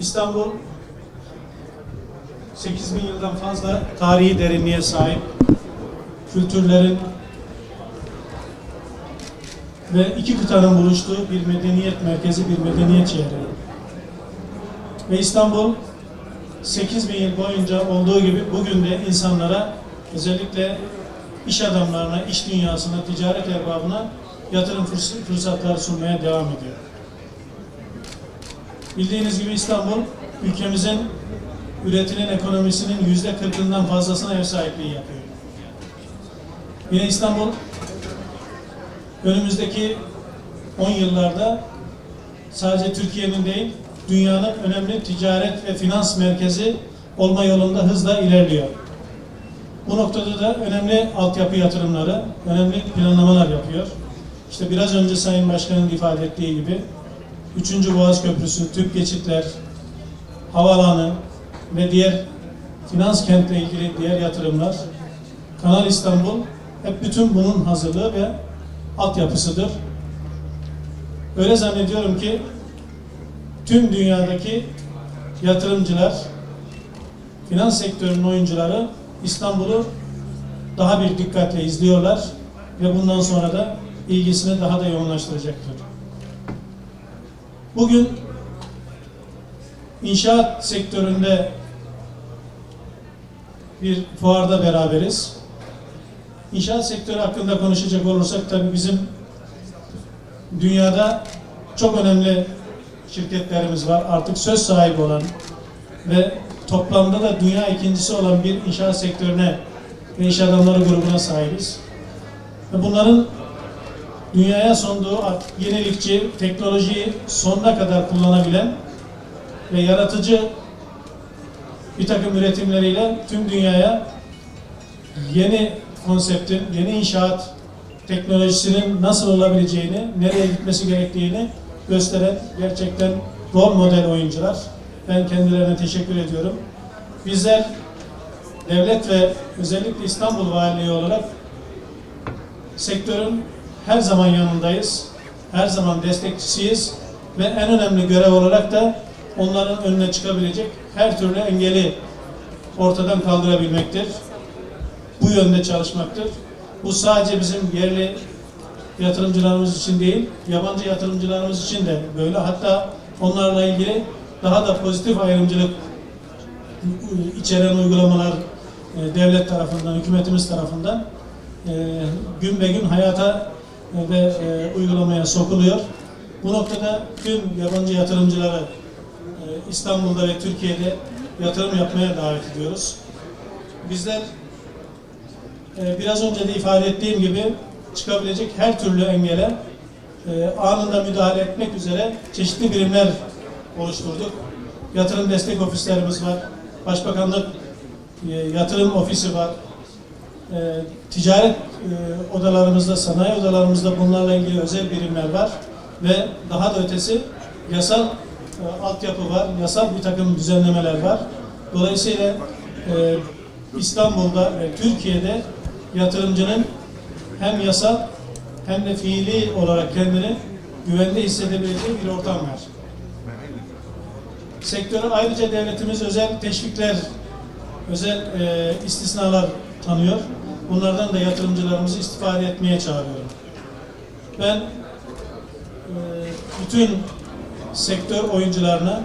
İstanbul 8 bin yıldan fazla tarihi derinliğe sahip kültürlerin ve iki kıtanın buluştuğu bir medeniyet merkezi, bir medeniyet şehri. Ve İstanbul 8 bin yıl boyunca olduğu gibi bugün de insanlara özellikle iş adamlarına, iş dünyasına, ticaret erbabına yatırım fırs- fırsatları sunmaya devam ediyor. Bildiğiniz gibi İstanbul ülkemizin üretilen ekonomisinin yüzde kırkından fazlasına ev sahipliği yapıyor. Yine İstanbul önümüzdeki 10 yıllarda sadece Türkiye'nin değil, dünyanın önemli ticaret ve finans merkezi olma yolunda hızla ilerliyor. Bu noktada da önemli altyapı yatırımları, önemli planlamalar yapıyor. İşte biraz önce Sayın Başkan'ın ifade ettiği gibi 3. Boğaz Köprüsü, tüp geçitler, havaalanı ve diğer finans kentle ilgili diğer yatırımlar, Kanal İstanbul hep bütün bunun hazırlığı ve altyapısıdır. Öyle zannediyorum ki tüm dünyadaki yatırımcılar, finans sektörünün oyuncuları İstanbul'u daha bir dikkatle izliyorlar ve bundan sonra da ilgisini daha da yoğunlaştıracaktır. Bugün inşaat sektöründe bir fuarda beraberiz. İnşaat sektörü hakkında konuşacak olursak tabii bizim dünyada çok önemli şirketlerimiz var. Artık söz sahibi olan ve toplamda da dünya ikincisi olan bir inşaat sektörüne ve iş adamları grubuna sahibiz. Ve bunların dünyaya sunduğu yenilikçi, teknolojiyi sonuna kadar kullanabilen ve yaratıcı bir takım üretimleriyle tüm dünyaya yeni konseptin, yeni inşaat teknolojisinin nasıl olabileceğini, nereye gitmesi gerektiğini gösteren gerçekten rol model oyuncular. Ben kendilerine teşekkür ediyorum. Bizler devlet ve özellikle İstanbul Valiliği olarak sektörün her zaman yanındayız. Her zaman destekçisiyiz ve en önemli görev olarak da onların önüne çıkabilecek her türlü engeli ortadan kaldırabilmektir. Bu yönde çalışmaktır. Bu sadece bizim yerli yatırımcılarımız için değil, yabancı yatırımcılarımız için de böyle. Hatta onlarla ilgili daha da pozitif ayrımcılık içeren uygulamalar e, devlet tarafından, hükümetimiz tarafından e, gün be gün hayata ve e, uygulamaya sokuluyor. Bu noktada tüm yabancı yatırımcıları e, İstanbul'da ve Türkiye'de yatırım yapmaya davet ediyoruz. Bizler e, biraz önce de ifade ettiğim gibi çıkabilecek her türlü engele e, anında müdahale etmek üzere çeşitli birimler oluşturduk. Yatırım destek ofislerimiz var. Başbakanlık e, yatırım ofisi var. E, ticaret e, odalarımızda, sanayi odalarımızda bunlarla ilgili özel birimler var. Ve daha da ötesi yasal e, altyapı var, yasal bir takım düzenlemeler var. Dolayısıyla e, İstanbul'da ve Türkiye'de yatırımcının hem yasal hem de fiili olarak kendini güvende hissedebileceği bir ortam var. Sektöre ayrıca devletimiz özel teşvikler, özel e, istisnalar tanıyor. Bunlardan da yatırımcılarımızı istifade etmeye çağırıyorum. Ben e, bütün sektör oyuncularına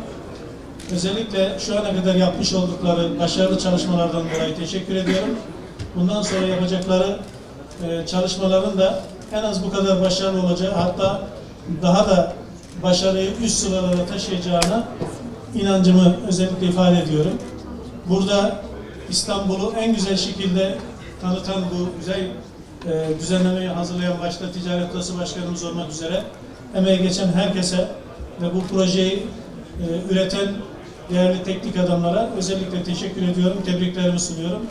özellikle şu ana kadar yapmış oldukları başarılı çalışmalardan dolayı teşekkür ediyorum. Bundan sonra yapacakları e, çalışmaların da en az bu kadar başarılı olacağı hatta daha da başarıyı üst sıralara taşıyacağına inancımı özellikle ifade ediyorum. Burada İstanbul'u en güzel şekilde tanıtan bu güzel e, düzenlemeyi hazırlayan başta Ticaret Odası Başkanımız olmak üzere emeği geçen herkese ve bu projeyi e, üreten değerli teknik adamlara özellikle teşekkür ediyorum, tebriklerimi sunuyorum.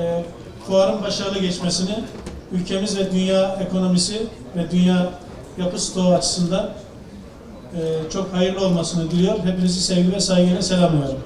E, fuarın başarılı geçmesini ülkemiz ve dünya ekonomisi ve dünya yapı stoğu açısından e, çok hayırlı olmasını diliyor. Hepinizi sevgi ve saygıyla selamlıyorum.